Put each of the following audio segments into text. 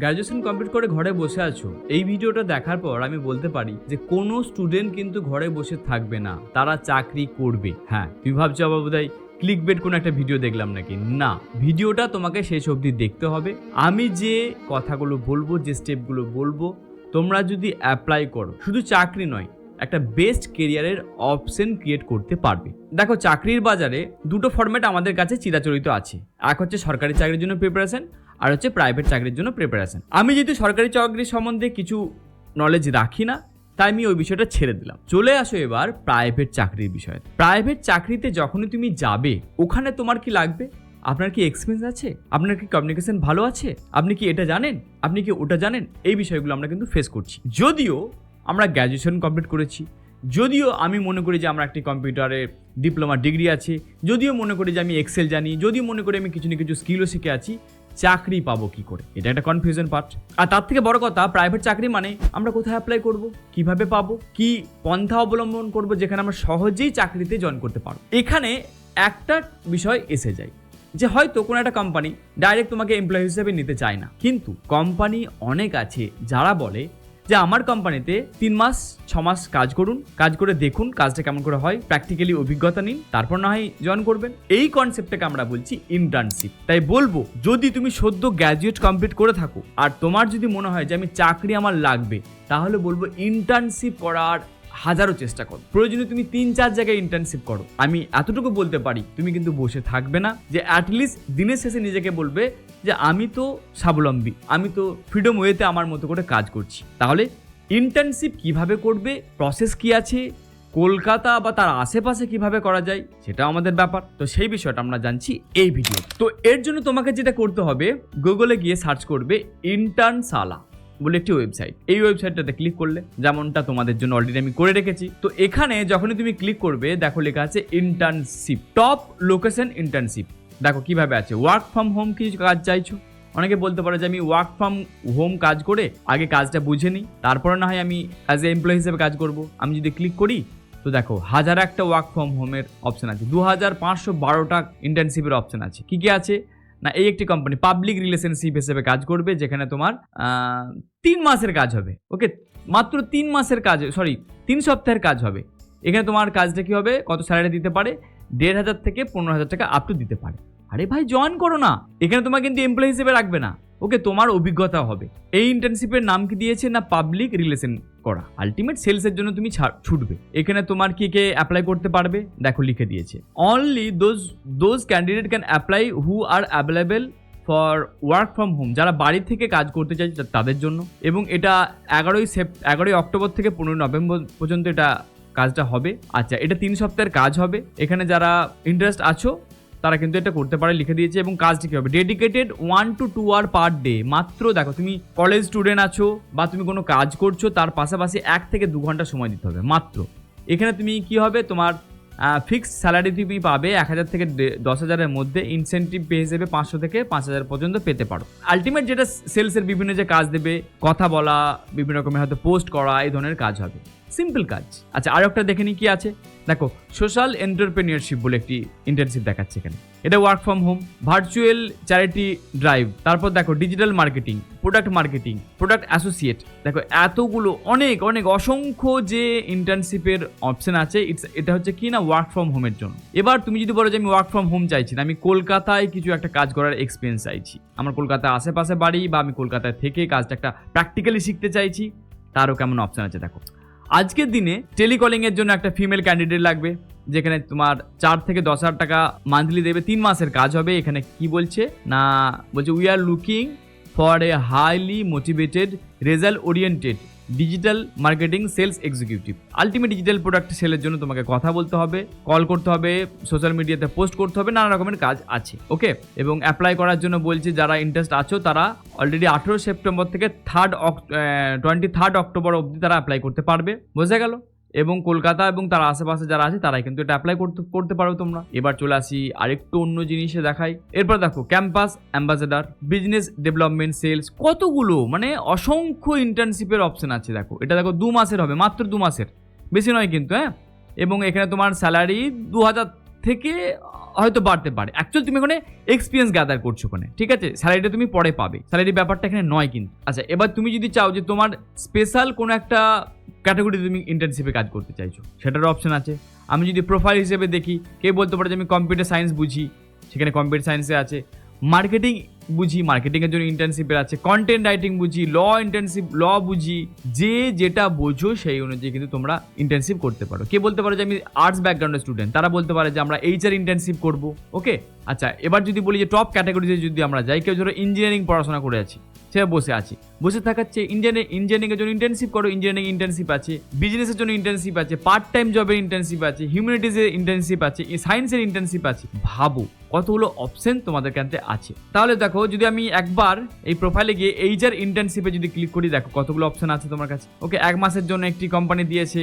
Graduation complete করে ঘরে বসে আছো। এই ভিডিওটা দেখার পর আমি বলতে পারি যে কোনো স্টুডেন্ট কিন্তু ঘরে বসে থাকবে না। তারা চাকরি করবে। হ্যাঁ তুমি ভাবছ আবার বোধহয় ক্লিক বেট কোনো একটা ভিডিও দেখলাম নাকি? না, ভিডিওটা তোমাকে শেষ অবধি দেখতে হবে। আমি যে কথাগুলো বলব, যে স্টেপগুলো বলব, তোমরা যদি অ্যাপ্লাই করো, শুধু চাকরি নয়, একটা বেস্ট কেরিয়ারের অপশন ক্রিয়েট করতে পারবে। দেখো, চাকরির বাজারে দুটো ফরম্যাট আমাদের কাছে চিরাচরিত আছে। এক হচ্ছে সরকারি চাকরির জন্য প্রিপারেশন আর হচ্ছে প্রাইভেট চাকরির জন্য প্রিপারেশন আমি যেহেতু সরকারি চাকরি সম্বন্ধে কিছু নলেজ রাখি না, তাই আমি ওই বিষয়টা ছেড়ে দিলাম। চলে আসো এবার প্রাইভেট চাকরির বিষয়ে। প্রাইভেট চাকরিতে যখনই তুমি যাবে, ওখানে তোমার কি লাগবে? আপনার কি এক্সপিরিয়েন্স আছে? আপনার কি কমিউনিকেশন ভালো আছে? আপনি কি এটা জানেন? আপনি কি ওটা জানেন? এই বিষয়গুলো আমরা কিন্তু ফেস করছি। যদিও আমরা গ্র্যাজুয়েশন কমপ্লিট করেছি, যদিও আমি মনে করি যে আমার একটি কম্পিউটারে ডিপ্লোমা ডিগ্রি আছে, যদিও মনে করি যে আমি এক্সেল জানি, যদিও মনে করি আমি কিছু না কিছু স্কিলও শিখে আছি চাকরি পাবো কি করে? এটা একটা কনফিউশন পার্ট আর তার থেকে বড় কথা প্রাইভেট চাকরি মানে আমরা কোথায় অ্যাপ্লাই করব, কীভাবে পাবো, কি পন্থা অবলম্বন করব যেখানে আমরা সহজেই চাকরিতে জয়েন করতে পারব। এখানে একটা বিষয় এসে যায়, যে হয়তো কোনো একটা কোম্পানি ডাইরেক্ট তোমাকে এমপ্লয়ি হিসেবে নিতে চায় না। কিন্তু কোম্পানি অনেক আছে যারা বলে যে আমার কোম্পানিতে তিন মাস, ছ মাস কাজ করুন, কাজ করে দেখুন কাজটা কেমন করে হয় প্র্যাকটিক্যালি অভিজ্ঞতা নিন, তারপর না হয় জয়েন করবেন। এই কনসেপ্টটাকে আমরা বলছি ইন্টার্নশিপ তাই বলব, যদি তুমি সদ্য গ্র্যাজুয়েট কমপ্লিট করে থাকো, আর তোমার যদি মনে হয় যে আমি চাকরি আমার লাগবে, তাহলে বলব ইন্টার্নশিপ করার হাজারো চেষ্টা করো। প্রয়োজনে তুমি তিন, চার জায়গায় ইন্টার্নশিপ করো। আমি এতটুকু বলতে পারি, তুমি কিন্তু বসে থাকবে না, যে অ্যাটলিস্ট দিনের শেষে নিজেকে বলবে যে আমি তো স্বাবলম্বী, আমি তো ফ্রিডম ওয়েতে আমার মতো করে কাজ করছি। তাহলে ইন্টার্নশিপ কীভাবে করবে প্রসেস কি আছে, কলকাতা বা তার আশেপাশে কীভাবে করা যায় সেটা আমাদের ব্যাপার। তো সেই বিষয়টা আমরা জানছি এই ভিডিও তো। এর জন্য তোমাকে যেটা করতে হবে গুগলে গিয়ে সার্চ করবে ইন্টার্নশালা বলে একটি ওয়েবসাইট এই ওয়েবসাইটটাতে ক্লিক করলে, যেমনটা তোমাদের জন্য অলরেডি আমি করে রেখেছি। তো এখানে যখনই তুমি ক্লিক করবে, দেখো লেখা আছে ইন্টার্নশিপ টপ লোকেশন ইন্টার্নশিপ দেখো কীভাবে আছে। ওয়ার্ক ফ্রম হোম কি কাজ চাইছো? অনেকে বলতে পারে যে আমি ওয়ার্ক ফ্রম হোম কাজ করে আগে কাজটা বুঝে নিই, তারপরে না হয় আমি অ্যাজ এ এমপ্লয়ি হিসেবে কাজ করব। আমি যদি ক্লিক করি, তো দেখো হাজার একটা ওয়ার্ক ফ্রম হোমের অপশন আছে। দু হাজার পাঁচশো বারোটা ইন্টার্নশিপের অপশন আছে। কী কী আছে? না, এই একটি কোম্পানি পাবলিক রিলেশনশিপ হিসেবে কাজ করবে, যেখানে তোমার তিন মাসের কাজ হবে। ওকে মাত্র তিন মাসের কাজ সরি তিন সপ্তাহের কাজ হবে। এখানে তোমার কাজটা কি হবে? কত স্যালারি দিতে পারে? দেড় হাজার থেকে পনেরো হাজার টাকা আপ টু দিতে পারে। আরে ভাই জয়েন করো না। এখানে তোমার কিন্তু এমপ্লয়ি হিসেবে রাখবে না। ওকে, তোমার অভিজ্ঞতা হবে। এই ইন্টার্নশিপের নাম কি দিয়েছে না পাবলিক রিলেশন করা? আলটিমেট সেলসের জন্য তুমি ছুটবে। এখানে তোমার কি কে অ্যাপ্লাই করতে পারবে? দেখো, লিখে দিয়েছে। Only those those candidate can apply who are available for work from home যারা বাড়ি থেকে কাজ করতে চাইছে তা- তাদের জন্য। এবং এটা এগারোই সেপ এগারোই অক্টোবর থেকে পনেরোই নভেম্বর পর্যন্ত এটা কাজটা হবে। আচ্ছা এটা তিন সপ্তাহের কাজ হবে। এখানে যারা ইন্টারেস্ট আছো, তারা কিন্তু এটা করতে পারে, লিখে দিয়েছে এবং কাজটি কী হবে dedicated one to two hour per day মাত্র দেখো, তুমি কলেজ স্টুডেন্ট আছো বা তুমি কোনো কাজ করছ, তার পাশাপাশি এক থেকে দু ঘণ্টা সময় দিতে হবে, মাত্র। এখানে তুমি কি হবে? তোমার ফিক্স স্যালারি তুমি পাবে এক হাজার থেকে দশ হাজারের মধ্যে। ইনসেন্টিভ পে হিসেবে পাঁচশো থেকে পাঁচ হাজার পর্যন্ত পেতে পারো। আলটিমেট যেটা সেলসের বিভিন্ন যে কাজ দেবে, কথা বলা, বিভিন্ন রকমের হয়তো পোস্ট করা, এই ধরনের কাজ হবে। সিম্পল কাজ। আচ্ছা আর একটা দেখে নি কি আছে? দেখো সোশ্যাল এন্টারপ্রেনিয়রশিপ বলে একটি ইন্টার্নশিপ দেখাচ্ছে এখানে। এটা work from home virtual charity drive তারপর দেখো digital marketing product marketing product associate দেখো, এতগুলো, অনেক অনেক, অসংখ্য যে ইন্টার্নশিপের অপশন আছে ইটস এটা হচ্ছে কি না ওয়ার্ক ফ্রম হোমের জন্য। এবার তুমি যদি বলো যে আমি ওয়ার্ক ফ্রম হোম চাইছি না, আমি কলকাতায় কিছু একটা কাজ করার এক্সপিরিয়েন্স চাইছি। আমার কলকাতার আশেপাশে বাড়ি বা আমি কলকাতায় থেকে কাজটা একটা প্র্যাকটিক্যালি শিখতে চাইছি, তারও কেমন অপশন আছে দেখো। আজকের দিনে টেলিকলিং এর জন্য একটা ফিমেল ক্যান্ডিডেট লাগবে, যেখানে তোমার চার থেকে দশ হাজার টাকা মান্থলি দেবে, তিন মাসের কাজ হবে, এখানে কি বলছে? না, বলছে we are looking for a highly motivated result oriented digital marketing sales executive ultimate digital product সেলের জন্য তোমাকে কথা বলতে হবে কল করতে হবে সোশ্যাল মিডিয়াতে পোস্ট করতে হবে, নানা রকমের কাজ আছে ওকে এবং অ্যাপ্লাই করার জন্য বলছি, যারা ইন্টারেস্ট আছো, তারা অলরেডি আঠেরো সেপ্টেম্বর থেকে থার্ড টোয়েন্টি থার্ড অক্টোবর অবধি তারা অ্যাপ্লাই করতে পারবে। বোঝা গেল? এবং কলকাতা এবং তার আশেপাশে যারা আছে, তারাই কিন্তু এটা অ্যাপ্লাই করতে করতে পারো তোমরা। এবার চলে আসি আরেকটু অন্য জিনিসে দেখাই। এরপর দেখো campus ambassador business development sales কতগুলো মানে অসংখ্য ইন্টার্নশিপের অপশন আছে দেখো। এটা দেখো দু মাসের হবে, মাত্র দু মাসের। বেশি নয় কিন্তু হ্যাঁ? এবং এখানে তোমার স্যালারি দু হাজার থেকে হয়তো বাড়তে পারে। অ্যাকচুয়ালি তুমি ওখানে এক্সপিরিয়েন্স গ্যাদার করছ ওখানে, ঠিক আছে? স্যালারিটা তুমি পরে পাবে। স্যালারির ব্যাপারটা এখানে নয় কিন্তু। আচ্ছা এবার তুমি যদি চাও যে তোমার স্পেশাল কোনো একটা ক্যাটাগরিতে তুমি ইন্টার্নশিপে কাজ করতে চাইছো। সেটারও অপশন আছে। আমি যদি প্রোফাইল হিসেবে দেখি কে বলতে পারে যে আমি কম্পিউটার সায়েন্স বুঝি, সেখানে কম্পিউটার সায়েন্সে আছে। মার্কেটিং বুঝি মার্কেটিংয়ের জন্য ইন্টার্নশিপের আছে। কন্টেন্ট রাইটিং বুঝি ল ইন্টার্নশিপ ল বুঝি, যে যেটা বোঝো সেই অনুযায়ী কিন্তু তোমরা ইন্টার্নশিপ করতে পারো। কে বলতে পারো যে আমি আর্টস ব্যাকগ্রাউন্ডের স্টুডেন্ট তারা বলতে পারে যে আমরা এইচআর ইন্টার্নশিপ করব। ওকে আচ্ছা এবার যদি বলি যে টপ ক্যাটাগরিতে যদি আমরা যাই, কেউ ধরো ইঞ্জিনিয়ারিং পড়াশোনা করে আছি। সে বসে আছি। বসে থাকাচ্ছে ইঞ্জিনিয়ারিং ইঞ্জিনিয়ারিংয়ের জন্য ইন্টার্নশিপ করো ইঞ্জিনিয়ারিং ইন্টার্নশিপ আছে বিজনেসের জন্য ইন্টার্নশিপ আছে পার্ট টাইম জবের ইন্টার্নশিপ আছে হিউম্যানিটিজের ইন্টার্নশিপ আছে সায়েন্সের ইন্টার্নশিপ আছে। ভাবো কতগুলো অপশন তোমাদের কাছে আছে। তাহলে দেখো, যদি আমি একবার এই প্রোফাইলে গিয়ে এইচআর ইন্টার্নশিপে যদি ক্লিক করি, দেখো কতগুলো অপশন আছে তোমার কাছে। ওকে এক মাসের জন্য একটি কোম্পানি দিয়েছে,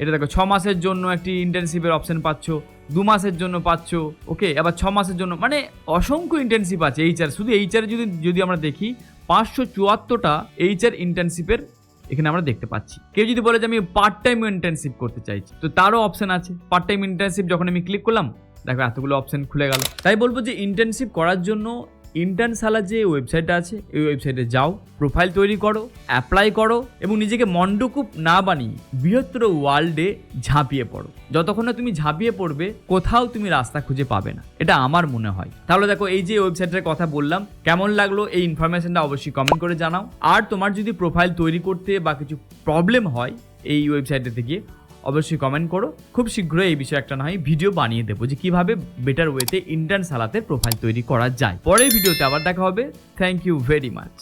এটা দেখো ছ মাসের জন্য একটি ইন্টার্নশিপের অপশন পাচ্ছ, দু মাসের জন্য পাচ্ছ ওকে আবার ছ মাসের জন্য মানে অসংখ্য ইন্টার্নশিপ আছে এইচআর, শুধু এইচআর যদি যদি আমরা দেখি পাঁচশো চুয়াত্তরটা এইচআর ইন্টার্নশিপের এখানে আমরা দেখতে পাচ্ছি। কেউ যদি বলে যে আমি পার্ট টাইম ইন্টার্নশিপ করতে চাইছি, তো তারও অপশন আছে। পার্ট টাইম ইন্টার্নশিপ যখন আমি ক্লিক করলাম, দেখো এতগুলো অপশান খুলে গেল। তাই বলব যে ইন্টার্নশিপ করার জন্য ইন্টার্নশালা যে ওয়েবসাইটটা আছে, এই ওয়েবসাইটে যাও প্রোফাইল তৈরি করো অ্যাপ্লাই করো এবং নিজেকে মন্ডকূপ না বানিয়ে বৃহত্তর ওয়ার্ল্ডে ঝাঁপিয়ে পড়ো। যতক্ষণ না তুমি ঝাঁপিয়ে পড়বে, কোথাও তুমি রাস্তা খুঁজে পাবে না। এটা আমার মনে হয়। তাহলে দেখো, এই যে ওয়েবসাইটের কথা বললাম, কেমন লাগল এই ইনফরমেশনটা অবশ্যই কমেন্ট করে জানাও। আর তোমার যদি প্রোফাইল তৈরি করতে বা কিছু প্রবলেম হয় এই ওয়েবসাইটে গিয়ে অবশ্যই কমেন্ট করো। খুব শীঘ্রই এই বিষয়ে একটা না হয় ভিডিও বানিয়ে দেবো যে কীভাবে বেটার ওয়েতে ইন্টার্ন সালাতে প্রোফাইল তৈরি করা যায়। পরের ভিডিওতে আবার দেখা হবে। Thank you very much